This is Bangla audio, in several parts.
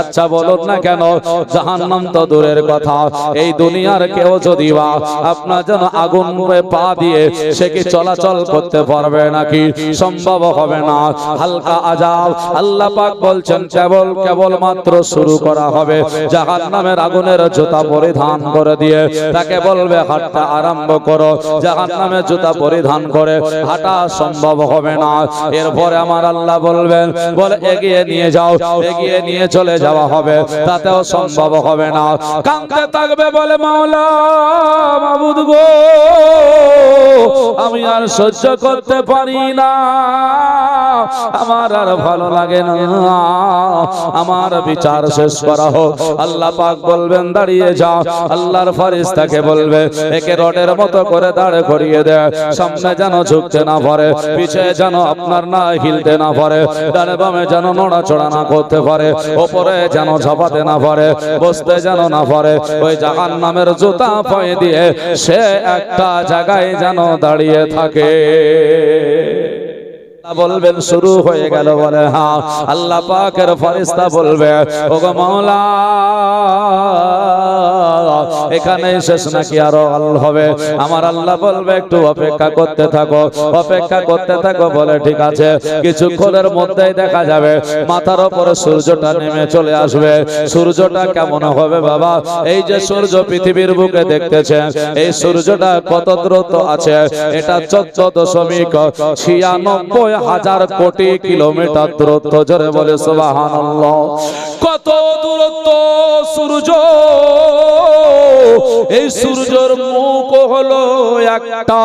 আচ্ছা বলুন না কেন? জাহান্নাম তো দূরের কথা। এই দুনিয়ার কেউ যদি বা আপনার যেন আগুন পা দিয়ে সে কি চলাচল করতে পারবে নাকি? সম্ভব হবে না। হালকা আজাব আল্লাহ পাক বলছেন, কেবল কেবল মাত্র শুরু করা হবে। জাহান্নামের আগুনের জুতা পরিধান করে দিয়ে তাকে বলবে হাঁটা আরম্ভ করো। জাহান্নামের জুতা পরিধান করে হাঁটা সম্ভব হবে না। এরপরে আমার আল্লাহ বলবেন, বলে, এগিয়ে নিয়ে যাও। এগিয়ে নিয়ে চলে যাওয়া হবে তাতেও সম্ভব হবে না। কাঁদতে থাকবে বলে মাওলা মাবুদ গো। আমি আর সহ্য করতে পারি না। আমার আর ভালো লাগে না। আমার বিচার শেষ করা হোক। আল্লাহ পাক বলবেন, দাঁড়িয়ে যাও আল্লাহর ফারিস্তাকে বলবে, একে রডের মতো করে দাঁড়ে করিয়ে দেয় সামনে যেন ঝুঁকতে না পারে, পিছে যেন আপনার না হিলতে না পারে, ডানে বামে যেন নড়াচড়া না করতে পারে, ওপরে যেন ঝাপাতে না পারে, বসতে যেন না পারে, ওই জাহান নামের জুতা পায়ে দিয়ে সে একটা জায়গায় যেন দাঁড়িয়ে থাকে। বলবেন শুরু হয়ে গেল বলে হ্যাঁ আল্লাহ পাকের ফরিস্তা বলবে ওগো মাওলা এখানে শেষ নাকি আরও আল্লাহ হবে? আমার আল্লাহ বলবে, একটু অপেক্ষা করতে থাকো, অপেক্ষা করতে থাকো বলে ঠিক আছে। কিছুক্ষণের মধ্যেই দেখা যাবে, মাথার উপরে সূর্যটা নেমে চলে আসবে। সূর্যটা কেমন হবে বাবা? এই যে সূর্য পৃথিবীর বুকে দেখতেছেন, এই সূর্যটা কত দ্রুত আছে? এটা চোদ্দ দশমিক ছিয়ানব্বই হাজার কোটি কিলোমিটার দূরত্ব, জোরে বলে সুবহানাল্লাহ। কত দূরত্ব সূর্য? এই সূর্যর মুখ হলো একটা।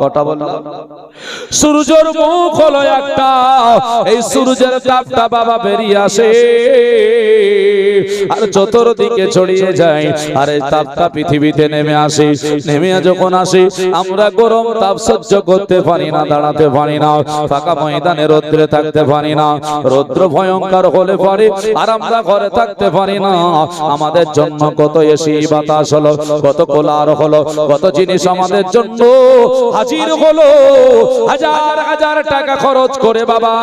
কটা বললাম। সূর্যের মুখ হলো একটা। এই সূর্যের তাপটা বাবা বেরিয়ে আসে। আর চতুর্দিকে ছড়িয়ে যায়। আর এই তাপটা পৃথিবীতে নেমে আসে। নেমে যখন আসে, আমরা গরম তাপ সহ্য করতে পারি না, দাঁড়াতে পারি না। ফাঁকা ময়দানে রৌদ্রে থাকতে পারি না। রৌদ্র ভয়ঙ্কর হলে পারে, আর আমরা ঘরে থাকতে পারি না। আমাদের জন্য কত এসি বাতাস হলো, কত কোলার হলো, কত জিনিস আমাদের জন্য? হাজির হলো, হাজার হাজার টাকা খরচ করে বাবা,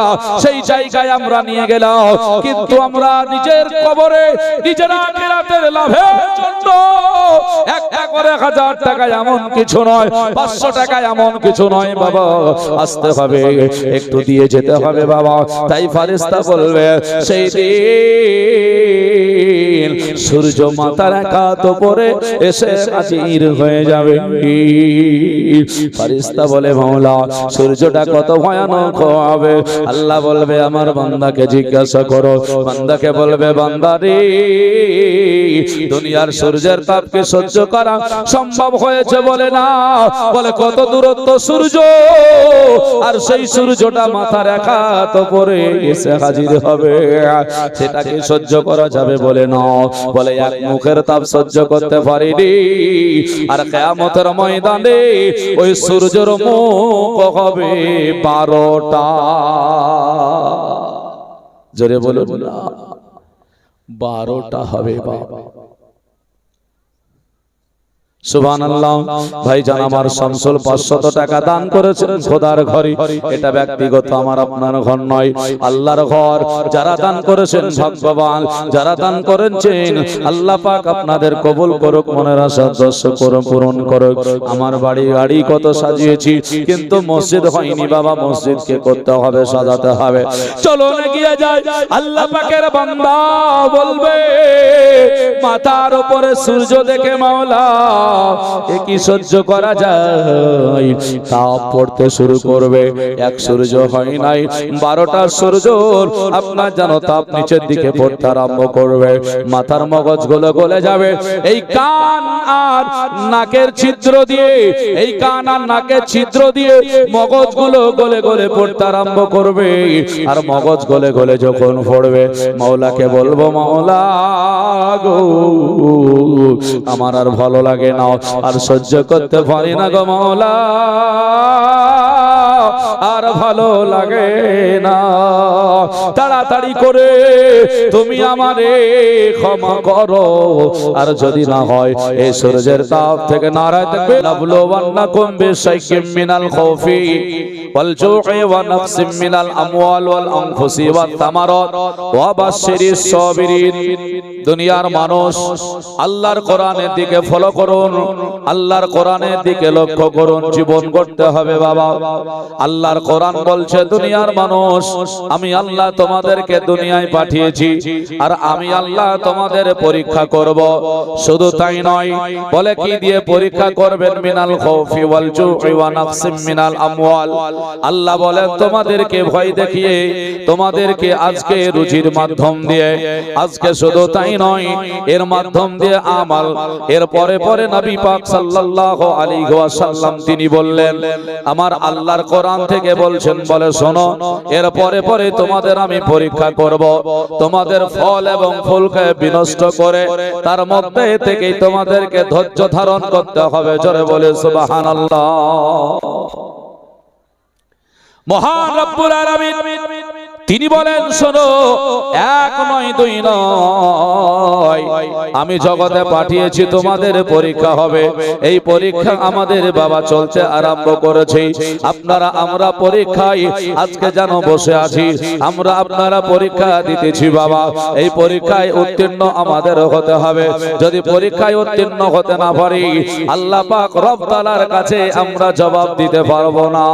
সেই জায়গায় আমরা নিয়ে গেলাম। কিন্তু আমরা নিজের কবরে পাঁচশো টাকা এমন কিছু নয় বাবা। একটু দিয়ে যেতে হবে বাবা। সেই সূর্য মাথার একাত পরে এসে হাজির হয়ে যাবে। ফারিস্তা বলে, মাওলা, সূর্যটা কত ভয়ানক হবে? আল্লাহ বলবে, আমার বান্দাকে জিজ্ঞাসা করো। বান্দাকে বলবে, বান্দারে, দুনিয়ার সূর্যের তাপকে সহ্য করা সম্ভব হয়েছে বলে না। বলে, কত দূরত্ব সূর্য? আর সেই সূর্যটা মাথার একাত পরে এসে হাজির হবে। সেটাকে সহ্য করা যাবে বলে না। বলে, এক মুখের তাপ সহ্য করতে পারিনি। আর কেয়ামতের ময়দানে ওই সূর্যের মুখ হবে বারোটা। জোরে বলো বারোটা হবে বাবা। সুবহান আল্লাহ ভাই আমার শামসুল 500 টাকা দান করেছেন খোদার ঘরে। এটা ব্যক্তিগত, আমার আপনার ঘর নয়। আল্লাহর ঘর যারা দান করেছেন ভগবান যারা দান করেছেন, আল্লাহ পাক আপনাদের কবুল করুক, মনের আশা পূরণ করুক। আমার বাড়ি গাড়ি কত সাজিয়েছি, কিন্তু মসজিদ হয়নি বাবা, মসজিদকে করতে হবে, সাজাতে হবে। চলো আল্লাহ পাকের বলবে, মাথার উপরে সূর্য দেখে মাওলা। এ কি সহ্য করা যায়। তাপ পড়তে শুরু করবে। এক সূর্য হয় নাই, বারোটা সূর্য আপনার যেন তাপ নিচের দিকে পড়তে আরম্ভ করবে। মাথার মগজগুলো গলে যাবে। এই কান আর নাকের ছিদ্র দিয়ে, এই কান আর নাকের ছিদ্র দিয়ে মগজগুলো গলে গলে পড়তে আরম্ভ করবে। আর মগজ গলে গলে যখন পড়বে, মাওলাকে বলব, মাওলা গো, আমার আর ভালো লাগে না। আর সহ্য করতে পারি না গো মাওলা আর ভালো লাগে না। তাড়াতাড়ি করে তুমি আমারে ক্ষমা করো। আর যদি না হয় এই সূর্যের তাপ থেকে নারায় থাকবে। লাবলো ওয়ান্না কুম বিশাইকিম মিনাল খাউফি ওয়াল জু'i ওয়া নাকসিম মিনাল আমওয়াল ওয়াল আনফুসি ওয়াত তামারাত ওয়া বাশশিরিস সাবিরিন। দুনিয়ার মানুষ, আল্লাহর কোরআনের দিকে ফলো করুন। আল্লাহর কোরআনের দিকে লক্ষ্য করুন। জীবন করতে হবে বাবা। আল্লাহর কোরআন বলছে, দুনিয়ার মানুষ, আমি আল্লাহ তোমাদেরকে দুনিয়ায় পাঠিয়েছি আর আমি আল্লাহ তোমাদের পরীক্ষা করব। শুধু তাই নয়, বলে কি দিয়ে পরীক্ষা করবেন? মিনাল খাউফি ওয়াল জু'i ওয়া নাকসিম মিনাল আমওয়াল। আল্লাহ বলেন তোমাদেরকে ভয় দেখিয়ে, তোমাদেরকে আজকে রুজির মাধ্যম দিয়ে। আজকে শুধু তাই নয়, এর মাধ্যম দিয়ে আমাল। এর পরে পরে নবী পাক সাল্লাল্লাহু আলাইহি ওয়াসাল্লাম তিনি বললেন, আমার আল্লাহর কোরআন থেকে বলছেন, বলে শোনো এর পরে পরে তোমাদের আমি পরীক্ষা করব। তোমাদের ফল এবং ফুলকে বিনষ্ট করে, তার মধ্যে থেকেই তোমাদেরকে ধৈর্য ধারণ করতে হবে। জোরে বলে, সুবহানাল্লাহ। মহান রব্বুল আলামিন তিনি বলেন, শোনো, এক নয়, দুই নয়। আমি জগতে পাঠিয়েছি, তোমাদের পরীক্ষা হবে। এই পরীক্ষা আমাদের বাবা চলছে আরম্ভ করেছে। আপনারা, আমরা পরীক্ষায় আজকে যেন বসে আছি। আমরা আপনারা পরীক্ষা দিতেছি, বাবা। এই পরীক্ষায় উত্তীর্ণ আমাদের হতে হবে। যদি পরীক্ষায় উত্তীর্ণ হতে না পারি, আল্লাহ পাক রব তাআলার কাছে আমরা জবাব দিতে পারব না।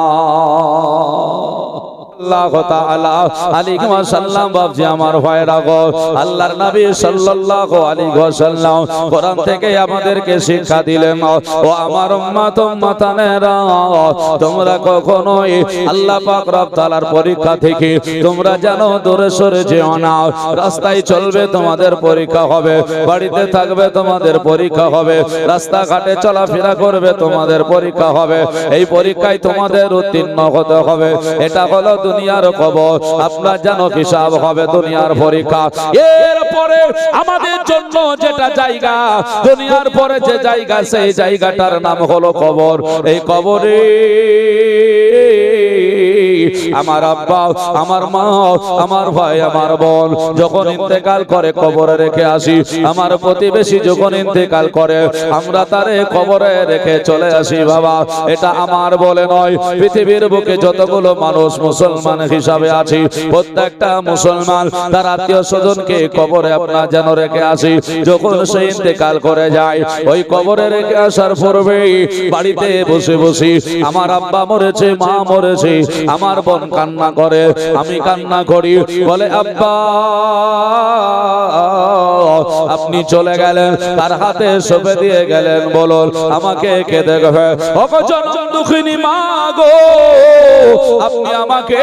পরীক্ষা থেকে তোমরা জানো দূরে সরে যেও না। রাস্তায় চলবে তোমাদের পরীক্ষা হবে, বাড়িতে থাকবে তোমাদের পরীক্ষা হবে, রাস্তাঘাটে চলাফেরা করবে তোমাদের পরীক্ষা হবে। এই পরীক্ষায় তোমাদের উত্তীর্ণ হতে হবে। এটা হলো দুনিয়ার খবর আপনার যেন হিসাব হবে দুনিয়ার পরীক্ষা। এরপরে আমাদের জন্য যেটা জায়গা, দুনিয়ার পরে যে জায়গা, সেই জায়গাটার নাম হলো কবর। এই কবরে আমার আব্বা, আমার মা, আমার ভাই, আমার বোন, যখন ইন্তেকাল করে কবরে রেখে আসি, আমার প্রতিবেশী যখন ইন্তেকাল করে, আমরা তারে কবরে রেখে চলে আসি, বাবা। এটা আমার বলে নয়, পৃথিবীর বুকে যতগুলো মানুষ মুসলমান হিসাবে আছি, প্রত্যেকটা মুসলমান তার আত্মীয় স্বজনকে কবরে আপনার যেন রেখে আসি। যখন সে ইন্তেকাল করে যায়, ওই কবরে রেখে আসার পূর্বেই বাড়িতে বসে বসি আমার আব্বা মরেছে, মা মরেছে, আমার বোন কান্না করে, আমি কান্না করি। বলে, আব্বা, আপনি চলে গেলেন, তার হাতে সঁপে দিয়ে গেলেন, বলুন, আমাকে কে দেখবে? মা গো, আপনি আমাকে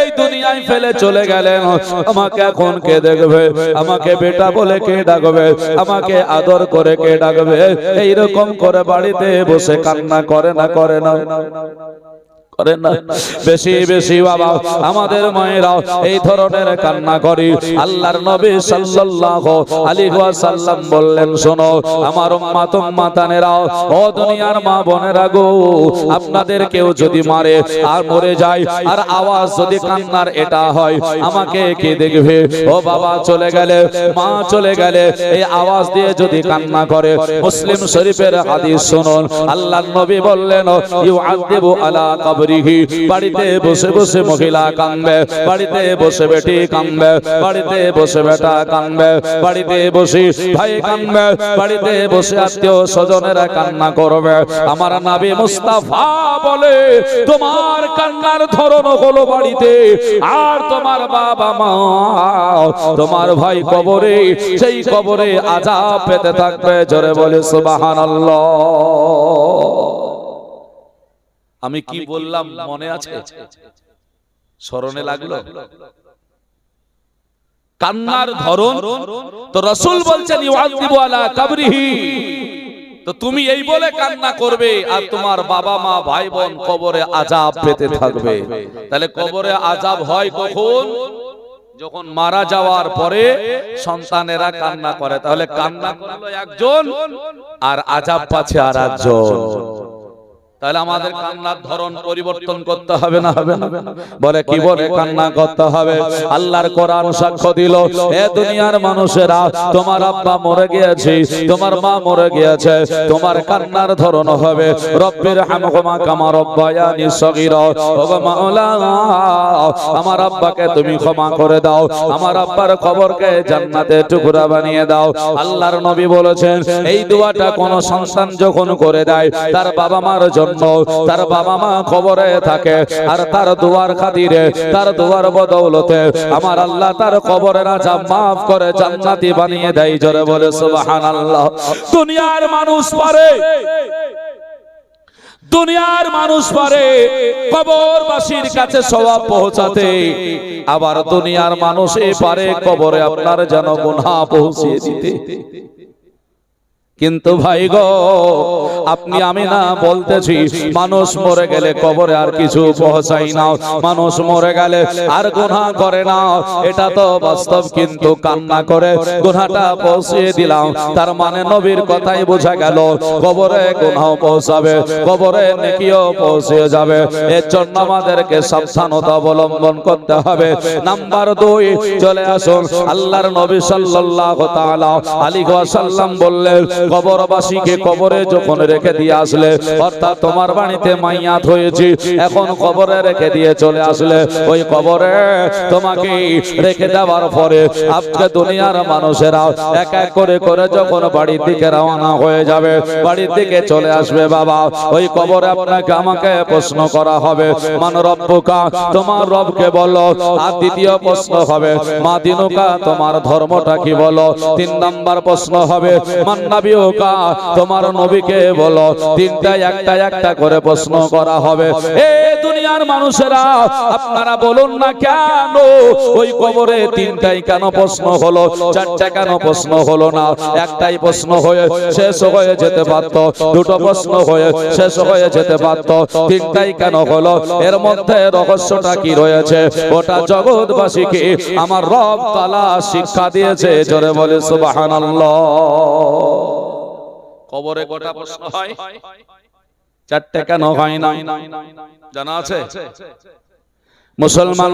এই দুনিয়ায় ফেলে চলে গেলেন। আমাকে এখন কে দেখবে? আমাকে বেটা বলে কে ডাকবে? আমাকে আদর করে কে ডাকবে? এইরকম করে বাড়িতে বসে কান্না করে না করে না। করে না। বেশি বেশি বাবা, আমাদের মায়েরাও এই ধরনের কান্না আল্লাহর নবী বললেন, শোনো, আমার ও দুনিয়ার মা বোনেরা গো, আপনাদের কেউ যদি মারে আর মরে যায়, আর আওয়াজ যদি কান্নার এটা হয়, আমাকে কে দেখবে? ও বাবা, চলে গেলে, মা চলে গেলে, এই আওয়াজ দিয়ে যদি কান্না করে, মুসলিম শরীফের হাদিস শুনুন। আল্লাহর নবী বললেন আলা কবরিহি বাড়িতে বসে বসে মহিলা কাঁদবে, বাড়িতে বসে বেটি কাঁদবে, বাড়িতে বসে বেটা কাঁদবে, বাড়িতে বসে ভাই কাঁদবে, বাড়িতে বসে আত্মীয় স্বজনেরা কান্না করবে। আমার নাবি মুস্তাফা বলে, তোমার কান্নার ধরন হলো বাড়িতে, আর তোমার বাবা মা, তোমার ভাই কবরে, সেই কবরে আজাব পেতে থাকবে। জোরে বলে, সুবহানাল্লাহ। আমি কি বললাম মনে আছে? স্মরণে লাগল? কান্নার ধরন? তো রসুল বলছেন তো তুমি এই বলে কান্না করবে আর তোমার বাবা মা ভাই বোন কবরে আজাব পেতে থাকবে। তাহলে কবরে আজাব হয় কখন? যখন মারা যাওয়ার পরে সন্তানেরা কান্না করে। তাহলে কান্না করল একজন আর আজাব পাচ্ছে আর একজন তাহলে আমাদের কান্নার ধরন পরিবর্তন করতে হবে না হবে না? বলে কি বলে কান্না করতে হবে? আল্লাহর কোরআন সাক্ষ্য দিল। এ দুনিয়ার মানুষেরা তোমার আব্বা মরে গিয়েছে তোমার মা মরে গিয়েছে তোমার কান্নার ধরন হবে। রব্বির হামহুমা কামা রব্বায়ানি সগীরা। ও গো মাওলা আমার আব্বাকে তুমি ক্ষমা করে দাও। আমার আব্বার কবরকে জান্নাতে টুকরা বানিয়ে দাও। আল্লাহর নবী বলেছেন এই দোয়াটা কোন সন্তান যখন করে দেয় তার বাবা মার জন্য তার বাবা মা কবরে থাকে আর তার দুয়ার খাতিরে তার দোয়ার বদৌলতে আমার আল্লাহ তার কবরের আজাব মাফ করে জান্নাতি বানিয়ে দেয় জোরে বলে, সুবহানাল্লাহ। দুনিয়ার মানুষ পারে। দুনিয়ার মানুষ পারে কবরবাসীর কাছে সওয়াব পৌঁছাতে। আবার দুনিয়ার মানুষে পারে কবরে আপনার যেন গুনাহ পৌঁছিয়ে দিতে। কিন্তু ভাই গো আপনি আমি না বলতেছি মানুষ মরে গেলে কবরে আর কিছু পৌঁছাই না। মানুষ মরে গেলে আর গুনাহ করে না। এটা তো বাস্তব কিন্তু কান্না করে। গুনাহটা পৌঁছিয়ে দিলাম। তার মানে নবীর কথাই বোঝা গেল কবরে গুনাহ পৌঁছাবে কবরে নেকিও পৌঁছে যাবে। এর জন্য আমাদেরকে সাবধানতা অবলম্বন করতে হবে। নাম্বার দুই চলে আসুন। আল্লাহর নবী সাল্লাল্লাহু তাআলা আলাইহি ওয়াসাল্লাম বললেন কবরবাসীকে কবরে যখন রেখে দিয়ে আসলে, অর্থাৎ তোমার বাড়িতে মাইয়াত হয়েছে এখন কবরে রেখে দিয়ে চলে আসলে, ওই কবরে তোমাকে রেখে দেওয়ার পরে আজকে দুনিয়ার মানুষেরা এক এক করে করে যখন বাড়ির দিকে রওনা হয়ে যাবে, বাড়ির দিকে চলে আসবে, বাবা, ওই কবরে আপনাকে, আমাকে প্রশ্ন করা হবে, মান রব্বুকা, তোমার রবকে বলো, আর দ্বিতীয় প্রশ্ন হবে, মা দিনুকা, তোমার ধর্মটা কি বলো, তিন নাম্বার প্রশ্ন হবে তোমার নবীকে বলো, তিনটা, একটা একটা করে প্রশ্ন করা হবে। এ দুনিয়ার মানুষেরা, আপনারা বলুন না কেন? ওই কবরে তিনটাই কেন প্রশ্ন হলো? চারটা কেন প্রশ্ন হলো না? একটাই প্রশ্ন হয়ে শেষ হয়ে যেতে পারত দুটো প্রশ্ন হয়ে শেষ হয়ে যেতে পারত তিনটাই কেন হলো? এর মধ্যে রহস্যটা কি রয়েছে? ওটা জগৎবাসীকে আমার রব তালা শিক্ষা দিয়েছে? জোরে বলে, সুবহানাল্লাহ। কবরে গোটা প্রশ্ন হয়। চারটে কেন হয় না? জানা আছে? মুসলমান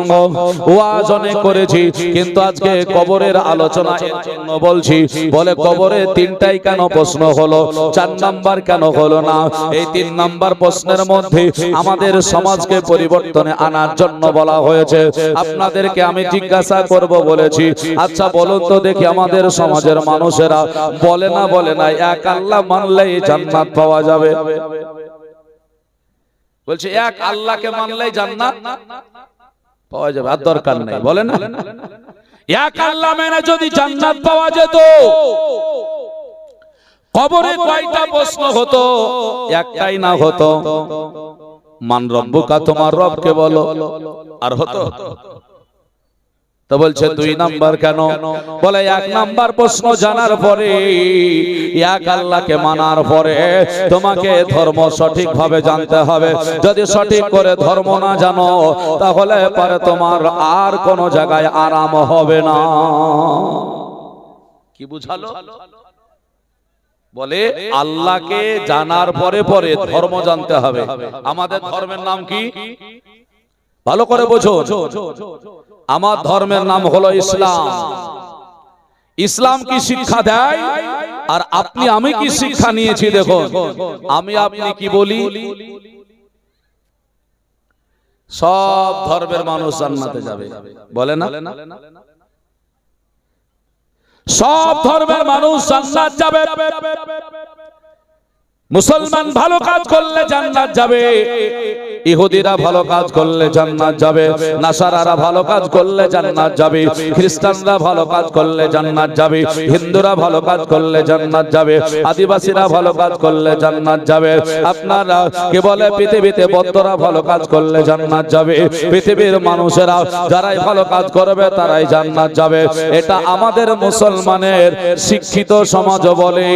ওয়াজ অনেক করেছি, কিন্তু আজকে কবরের আলোচনা জন্য বলছি, বলে কবরে তিনটাই কেন প্রশ্ন হলো, চার নাম্বার কেন হলো না? এই তিন নাম্বার প্রশ্নের মধ্যে আমাদের সমাজকে পরিবর্তনে আনার জন্য বলা হয়েছে। আপনাদেরকে আমি জিজ্ঞাসা করব বলেছি আচ্ছা বলুন তো দেখি আমাদের সমাজের মানুষেরা বলে না বলে না, এক আল্লাহ মানলেই জান্নাত পাওয়া যাবে। বলছে, এক আল্লাহকে মানলেই জান্নাত? পাওয়া যাবে আর দরকার নাই বলে না? এক আল্লাহ মেনে যদি জান্নাত পাওয়া যেত কবরে কয়টা প্রশ্ন হতো? একটাই না হতো। মান রব্বুকা তোমার রবকে বলো। আর হতো? তো বলছে দুই নাম্বার কেন? বলে এক নাম্বার প্রশ্ন জানার পরে এক আল্লাহকে মানার পরে তোমাকে ধর্ম সঠিক ভাবে জানতে হবে। যদি সঠিক করে ধর্ম না জানো তাহলে পরে তোমার আর কোন জায়গায় আরাম হবে না। কি বুঝালো? বলে আল্লাহকে জানার পরে পরে ধর্ম জানতে হবে। আমাদের ধর্মের নাম কি? ভালো করে বোঝো। আমার ধর্মের নাম হলো ইসলাম। ইসলাম কি শিক্ষা দেয়? আর আপনি আমি কি শিক্ষা নিয়েছি দেখুন। আমি আপনি কি বলি? সব ধর্মের মানুষ জান্নাতে যাবে। বলে না? সব ধর্মের মানুষ জান্নাত যাবে। মুসলমান ভালো কাজ করলে জান্নাত যাবে। ইহুদিরা ভালো কাজ করলে জান্নাত যাবে। নাসারারা ভালো কাজ করলে জান্নাত যাবে। খ্রিস্টানরা ভালো কাজ করলে জান্নাত যাবে। হিন্দুরা ভালো কাজ করলে জান্নাত যাবে। আদিবাসীরা ভালো কাজ করলে জান্নাত যাবে। আপনারা কে বলে পৃথিবীতে বদ্ধরা ভালো কাজ করলে জান্নাত যাবে? পৃথিবীর মানুষেরা যারাই ভালো কাজ করবে তারাই জান্নাত যাবে। এটা আমাদের মুসলমানের শিক্ষিত সমাজ বলে।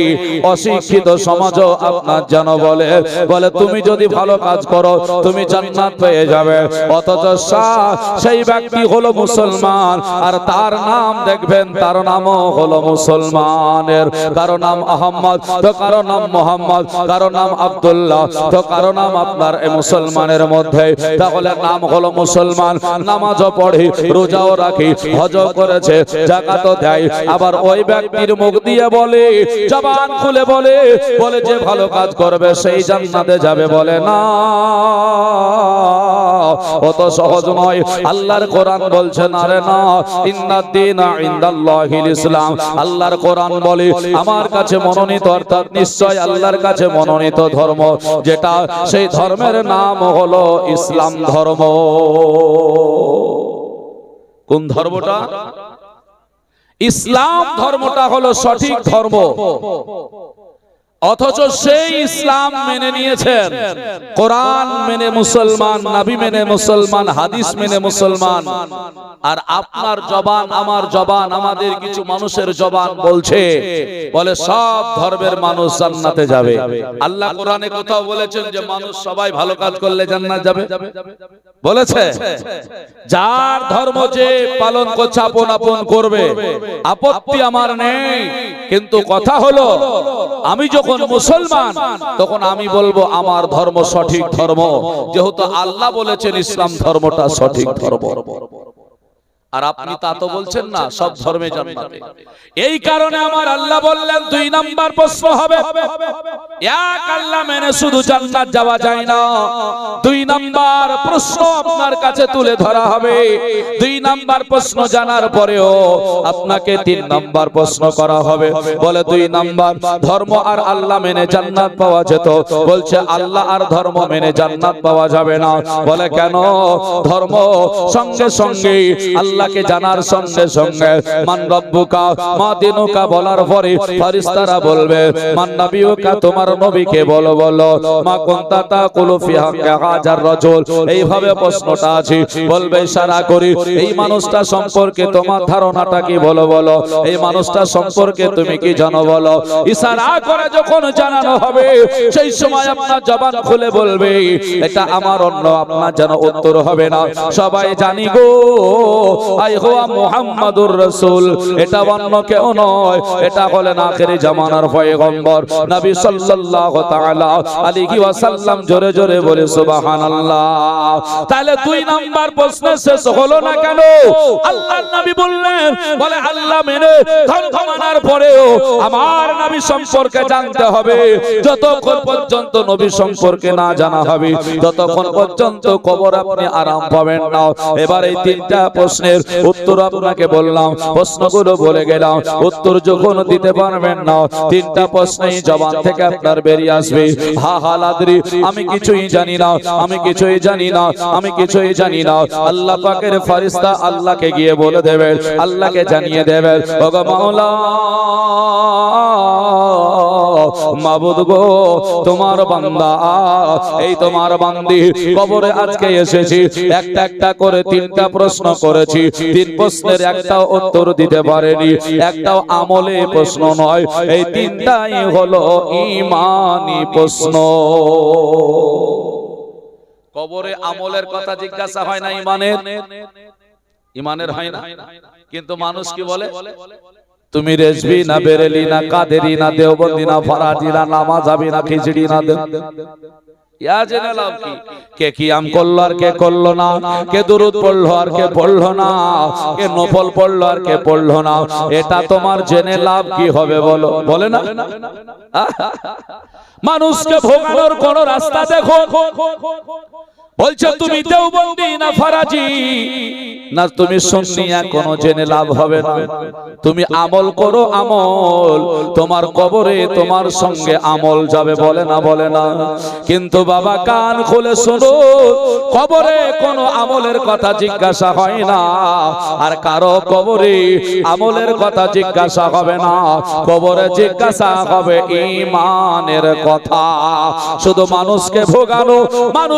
অশিক্ষিত সমাজও আপনার যেন বলে বলে তুমি যদি ভালো কাজ করো তুমি জান্নাত পেয়ে যাবে। অথচ সা- সেই ব্যক্তি হলো মুসলমান। আর তার নাম দেখবেন তার নামও হলো মুসলমানের। কারও নাম আহম্মদ তো কারও নাম মোহাম্মদ কারও নাম আব্দুল্লাহ তো কারও নাম আপনার এই মুসলমানের মধ্যে। তাহলে নাম হলো মুসলমান। নামাজও পড়ে রোজাও রাখি হজ করেছে জাকাতও দেয়। আবার ওই ব্যক্তির মুখ দিয়ে বলে জবান খুলে বলে বলে যে ভালো কাজ করবে, সেই জান্নাতে যাবে বলে না। অত সহজ নয়। আল্লাহর কোরআন বলছেন আরে না। ইন্নাদ্দিনা ইনদাল্লাহিল ইসলাম। আল্লাহর কোরআন বলে, আমার কাছে মনোনীত, অর্থাৎ নিশ্চয় আল্লাহর কাছে মনোনীত ধর্ম, যেটা সেই ধর্মের নাম হলো ইসলাম ধর্ম। কোন ধর্মটা? ইসলাম ধর্মটা হলো সঠিক ধর্ম। অথচ সেই ইসলাম মেনে নিয়েছেন। কোরআন মেনে মুসলমান, নাবি মেনে মুসলমান, হাদিস মেনে মুসলমান। আর আপনার জবান আমার জবান, আমাদের কিছু মানুষের জবান বলছে। বলে সব ধর্মের মানুষ জান্নাতে যাবে। আল্লাহ কোরআনে কোথাও বলেছেন যে মানুষ সবাই ভালো কাজ করলে জান্নাত যাবে। বলেছে, যার ধর্ম যে পালন করছে, আপন আপন করবে। আপত্তি আমার নেই। কিন্তু কথা হলো, আমি যখন মুসলমান তখন আমি বলব আমার ধর্ম সঠিক ধর্ম। যেহেতু আল্লাহ বলেছেন ইসলাম ধর্মটা সঠিক ধর্ম। আর আপনি তা তো বলছেন না সব ধর্মে জান্নাতে এই কারণে আমার আল্লাহ বললেন দুই নাম্বার প্রশ্ন হবে। এক আল্লাহ মেনে শুধু জান্নাত যাওয়া যায় না। দুই নাম্বার প্রশ্ন আপনার কাছে তুলে ধরা হবে। দুই নাম্বার প্রশ্ন জানার পরেও আপনাকে তিন নাম্বার প্রশ্ন করা হবে। বলে দুই নাম্বার ধর্ম আর আল্লাহ মেনে জান্নাত পাওয়া যেত। বলছে আল্লাহ আর ধর্ম মেনে জান্নাত পাওয়া যাবে না। বলে কেন? ধর্ম সঙ্গে সঙ্গে আল্লাহকে জানার সঙ্গে সঙ্গে, মান রব্বুকা, মা দিনুকা বলার পরে ফেরেশতারা বলবে, মান নবিয়ুকা, তোমার নবীকে বলো বলো, মা কুনতা তাকুলু ফি হাক্কা হাজার রাজুল এইভাবে প্রশ্নটা আছে। বলবে ইশারা করি, এই মানুষটা সম্পর্কে তোমার ধারণাটা কি বলো বলো, এই মানুষটা সম্পর্কে তুমি কি জানো, বলো? ইশারা করে যখন জানানো হবে, সেই সময় আপনার জবান খুলে বলবে, এটা আমার অন্য, আপনার যেন উত্তর হবে না। সবাই জানি গো আই হোয়া মুহাম্মাদুর রাসূল। এটা অন্য কেউ নয়। এটা হলেন আখেরি জামানার পয়গম্বর। নবী সাল্লাল্লাহু তাআলা আলাইহি ওয়াসাল্লাম জোরে জোরে বলে সুবহানাল্লাহ। তাহলে দুই নাম্বার প্রশ্ন শেষ হলো না কেন? আল্লাহর নবী বললেন বলে আল্লাহ মেনে ধর্ম মানার পরেও আমার নবী সম্পর্কে জানতে হবে। যতক্ষণ পর্যন্ত নবী সম্পর্কে না জানা হবে ততক্ষণ পর্যন্ত কবর আপনি আরাম পাবেন না। এবার এই তিনটা প্রশ্নের উত্তর আপনাকে বললাম, প্রশ্নগুলো বলে গেলাম, উত্তর যখন দিতে পারবেন না, তিনটা প্রশ্নেই জবান থেকে আপনার বেরিয়ে আসবে। হা আমি কিছুই জানি না, আমি কিছুই জানি না, আমি কিছুই জানি না। আল্লাহ পাকের ফেরেশতা আল্লাহকে গিয়ে বলে দেবেন, আল্লাহকে জানিয়ে দেবেন মাবুদ গো, তোমার বান্দা, এই তোমার বান্দি কবরে আজকে এসেছি, একটা একটা করে তিনটা প্রশ্ন করেছি তিন প্রশ্নের একটাও উত্তর দিতে পারেনি, একটাও আমলে প্রশ্ন নয়, এই তিনটাই হলো ইমানি প্রশ্ন। কবরে আমলের কথা জিজ্ঞাসা হয় না ইমানের? ইমানের হয় না। কিন্তু মানুষ কি বলে? তুমি রেজবি না বেরেলি না কাদেরি না দেওবন্দি না ফরাজি না নামাজাবি না খিচড়ি না দেব ইয়া জেনে লাভ কি কে? কিয়াম করল আর কে করল না? কে দুরুদ পড়ল আর কে পড়ল না? কে নফল পড়ল আর কে পড়ল না? এটা তোমার জেনে লাভ কি হবে বলো? বলে না? মানুষকে ভোগানোর কোন রাস্তা দেখো। বলছো তুমি দেওবন্দি না ফারাজি? না তুমি সুন্নিয়া কোনো জেনে লাভ হবে না। তুমি আমল করো আমল। তোমার কবরে তোমার সঙ্গে আমল যাবে বলে না বলে না। কিন্তু বাবা কান খুলে শোনো কবরে কোনো আমলের কথা জিজ্ঞাসা হয় না। আর কারও কবরে আমলের কথা জিজ্ঞাসা হবে না। কবরে জিজ্ঞাসা হবে ইমানের কথা। শুধু মানুষকে ভোগানো মানুষ